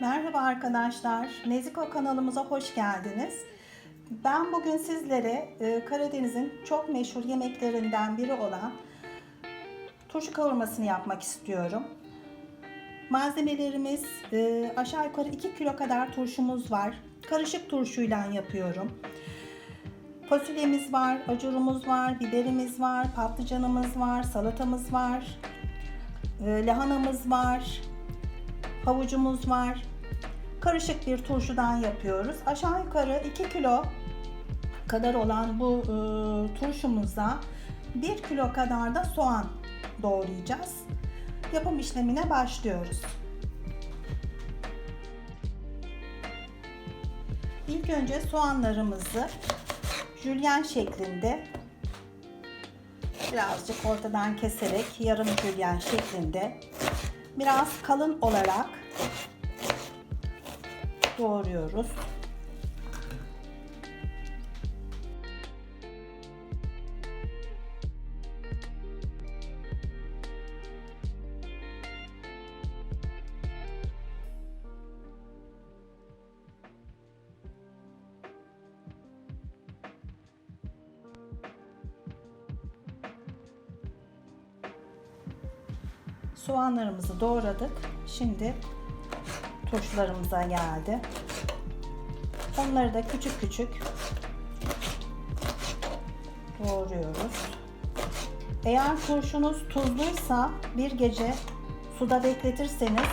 Merhaba arkadaşlar. Neziko kanalımıza hoş geldiniz. Ben bugün sizlere e, Karadeniz'in çok meşhur yemeklerinden biri olan turşu kavurmasını yapmak istiyorum. Malzemelerimiz e, aşağı yukarı 2 kilo kadar turşumuz var. Karışık turşuyla yapıyorum. Fasulyemiz var, acurumuz var, biberimiz var, patlıcanımız var, salatamız var, e, lahanamız var, havucumuz var. Karışık bir turşudan yapıyoruz. Aşağı yukarı 2 kilo kadar olan bu e, turşumuza 1 kilo kadar da soğan doğrayacağız. Yapım işlemine başlıyoruz. İlk önce soğanlarımızı jülyen şeklinde birazcık ortadan keserek yarım jülyen şeklinde biraz kalın olarak doğruyoruz. Soğanlarımızı doğradık. Şimdi turşularımıza geldi. Onları da küçük küçük doğruyoruz. Eğer turşunuz tuzluysa bir gece suda bekletirseniz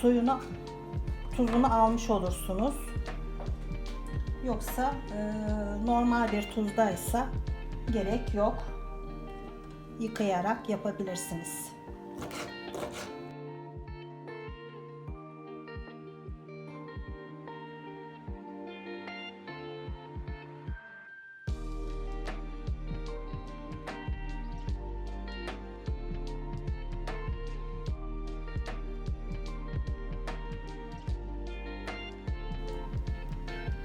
suyunu tuzunu almış olursunuz. Yoksa e, normal bir tuzdaysa gerek yok. Yıkayarak yapabilirsiniz.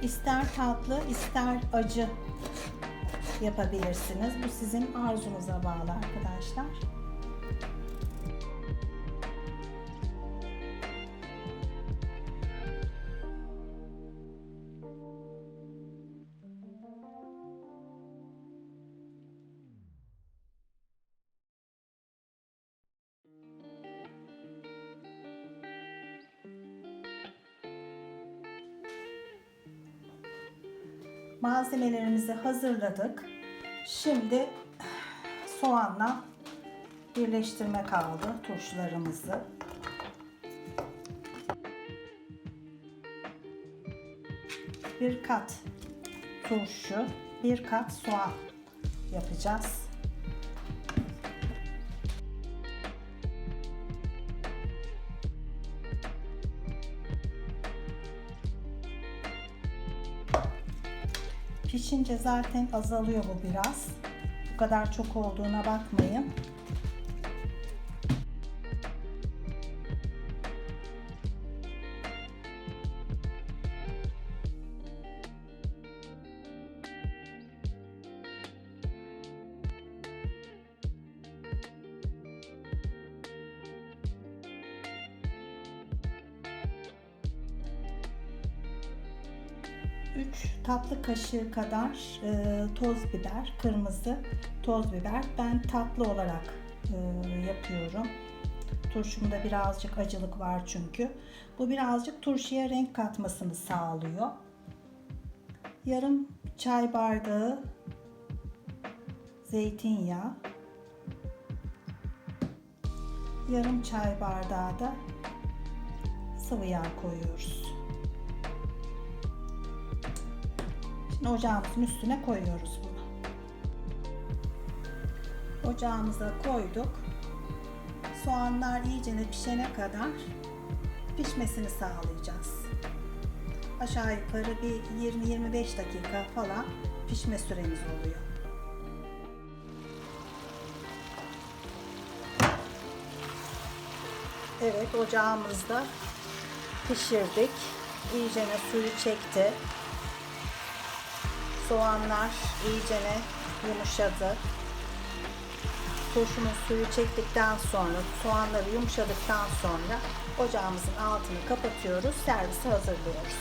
İster tatlı, ister acı yapabilirsiniz. Bu sizin arzunuza bağlı arkadaşlar. Malzemelerimizi hazırladık. Şimdi soğanla birleştirme kaldı turşularımızı. Bir kat turşu, bir kat soğan yapacağız. Pişince zaten azalıyor bu biraz. Bu kadar çok olduğuna bakmayın. Üç tatlı kaşığı kadar e, toz biber, kırmızı toz biber. Ben tatlı olarak e, yapıyorum. Turşumda birazcık acılık var çünkü. Bu birazcık turşuya renk katmasını sağlıyor. Yarım çay bardağı zeytinyağı. Yarım çay bardağı da sıvı yağ koyuyoruz. Ocağımızın üstüne koyuyoruz bunu. Ocağımıza koyduk. Soğanlar iyice pişene kadar pişmesini sağlayacağız. Aşağı yukarı bir 20-25 dakika falan pişme süremiz oluyor. Evet ocağımızda pişirdik. İyice suyu çekti. Soğanlar iyicene yumuşadı. turşunun suyu çektikten sonra, soğanları yumuşadıktan sonra ocağımızın altını kapatıyoruz, servise hazırlıyoruz.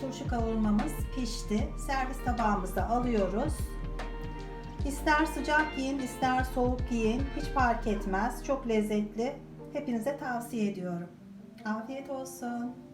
Turşu kavurmamız pişti. Servis tabağımıza alıyoruz. İster sıcak yiyin, ister soğuk yiyin. Hiç fark etmez. Çok lezzetli. Hepinize tavsiye ediyorum. Afiyet olsun.